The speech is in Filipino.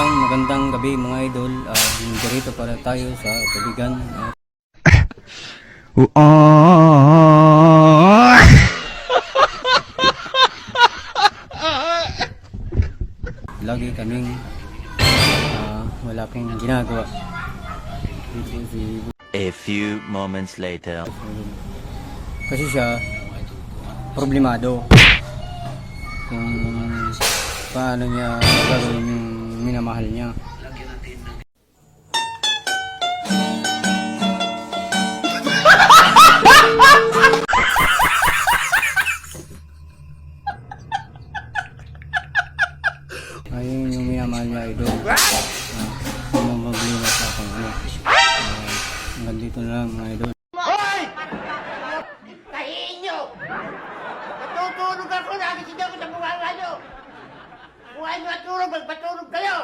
Isang magandang gabi mga idol. Uh, Nandito para tayo sa tubigan. Uh, lagi kaming ah, wala pong ginagawa. A few moments later. kasi siya problemado kung paano niya gagawin yung minamahal niya. Ayun yung minamahal niya idol. Uh, Mamamagliwat sa akong ano. Ah, hanggang dito na lang mga idol. પાંચ વાત ચોરો બસ બચો કર્યો